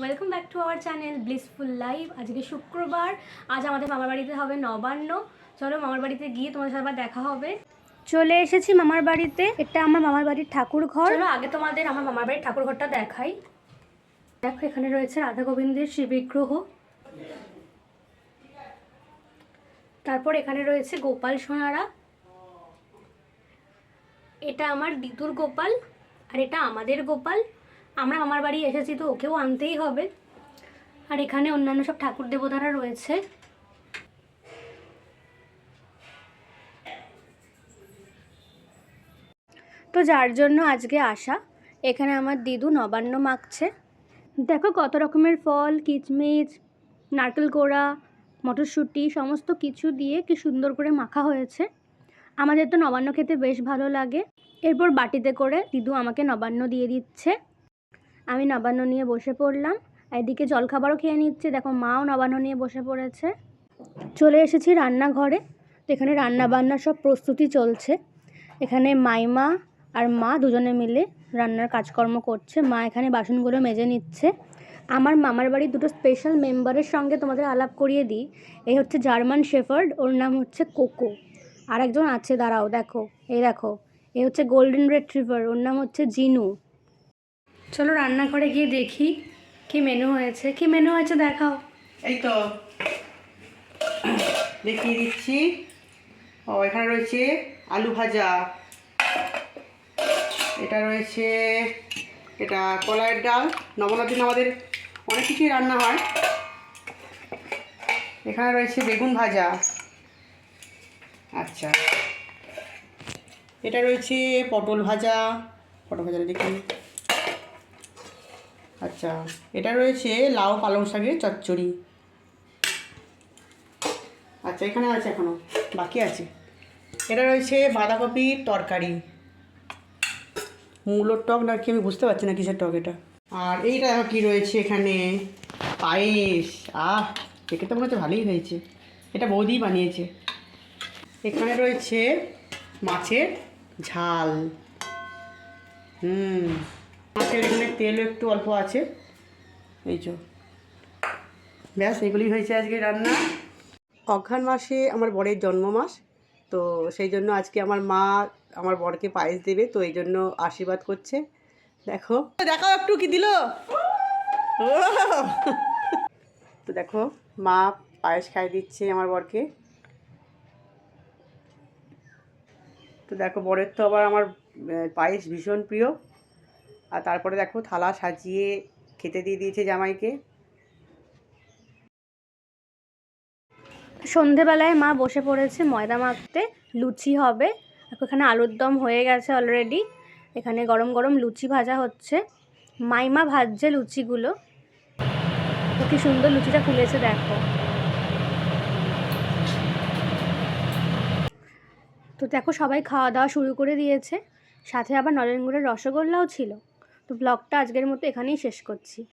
Welcome back to our channel blissful live আজকে শুক্রবার, আজ আমাদের মামার বাড়িতে হবে নবান্ন। চলো মামার বাড়িতে গিয়ে তোমাদের সাথে দেখা হবে। চলে এসেছি মামার বাড়িতে। এটা আমার মামার বাড়ির ঠাকুর ঘর। চলো আগে তোমাদের আমার মামার বাড়ির ঠাকুর ঘরটা দেখাই। দেখো, এখানে রয়েছে রাধা গোবিন্দের শিব বিগ্রহ। তারপর এখানে রয়েছে গোপাল সোনারা। এটা আমার দিদুর গোপাল আর এটা আমাদের গোপাল। আমরা আমার বাড়ি এসেছি তো, ওকেও আনতেই হবে। আর এখানে অন্যান্য সব ঠাকুর দেবতারা রয়েছে। তো যার জন্য আজকে আসা এখানে আমার দিদু নবান্ন মাখছে। দেখো কত রকমের ফল, কিচমিচ, নারকেল কোড়া, মটরশুঁটি, সমস্ত কিছু দিয়ে কি সুন্দর করে মাখা হয়েছে। আমাদের তো নবান্ন খেতে বেশ ভালো লাগে। এরপর বাটিতে করে দিদু আমাকে নবান্ন দিয়ে দিচ্ছে। আমি নবান্ন নিয়ে বসে পড়লাম। এদিকে জলখাবারও খেয়ে নিচ্ছে। দেখো, মাও নবান্ন নিয়ে বসে পড়েছে। চলে এসেছি রান্নাঘরে। তো এখানে রান্না বান্নার সব প্রস্তুতি চলছে। এখানে মাইমা আর মা দুজনে মিলে রান্নার কাজকর্ম করছে। মা এখানে বাসনগুলো মেজে নিচ্ছে। আমার মামার বাড়ির দুটো স্পেশাল মেম্বারের সঙ্গে তোমাদের আলাপ করিয়ে দিই। এই হচ্ছে জার্মান শেফার্ড, ওর নাম হচ্ছে কোকো। আর একজন আছে, দাঁড়াও, দেখো। এই দেখো, এই হচ্ছে গোল্ডেন রেট্রিভার, ওর নাম হচ্ছে জিনু। চলো রান্নাঘরে গিয়ে দেখি কি মেনু হয়েছে। কি মেনু হয়েছে দেখাও। এই তো। দেখিয়ে দিচ্ছি। ও, এখানে রয়েছে আলু ভাজা। এটা রয়েছে, এটা কলাইয়ের ডাল। নবনাথ দিন আমাদের অনেক কিছুই রান্না হয়। এখানে রয়েছে বেগুন ভাজা। আচ্ছা। এটা রয়েছে পটল ভাজা। পটল ভাজা দেখি। আচ্ছা এটা রয়েছে লাউ পালং শাকের চচ্চড়ি। আচ্ছা এখানে আছে এখনও, বাকি আছে। এটা রয়েছে বাঁধাকপির তরকারি। মূলোর টক না কি আমি বুঝতে পারছি না কিসের টক এটা। আর এইটা কি রয়েছে এখানে, পায়েস। আহ, দেখে তো মনে হচ্ছে ভালোই হয়েছে। এটা বৌদি বানিয়েছে। এখানে রয়েছে মাছের ঝাল। হুম। মাছের এখানে তেলও একটু অল্প আছে। এই যে। ব্যাস এগুলি হয়েছে আজকে রান্না। অঘ্রাণ মাসে আমার বরের জন্ম মাস তো সেই জন্য আজকে আমার মা আমার বরকে পায়েস দেবে, তো এই জন্য আশীর্বাদ করছে। দেখো। দেখাও একটু কি দিল? তো দেখো, মা পায়েস খাই দিচ্ছে আমার বরকে। তো দেখো, বরের তো আবার আমার পায়েস ভীষণ প্রিয়। আর তারপরে দেখো থালা সাজিয়ে খেতে দিয়ে দিয়েছে জামাইকে। সন্ধেবেলায় মা বসে পড়েছে ময়দা মাখতে, লুচি হবে। এখানে আলুর দম হয়ে গেছে অলরেডি এখানে গরম গরম লুচি ভাজা হচ্ছে। মাইমা ভাজছে লুচিগুলো। কি সুন্দর লুচিটা ফুলেছে, দেখো। তো দেখো সবাই খাওয়া দাওয়া শুরু করে দিয়েছে। সাথে আবার নরেন গুড়ের রসগোল্লাও ছিল। তো ব্লগটা আজকের মতো এখানেই শেষ করছি।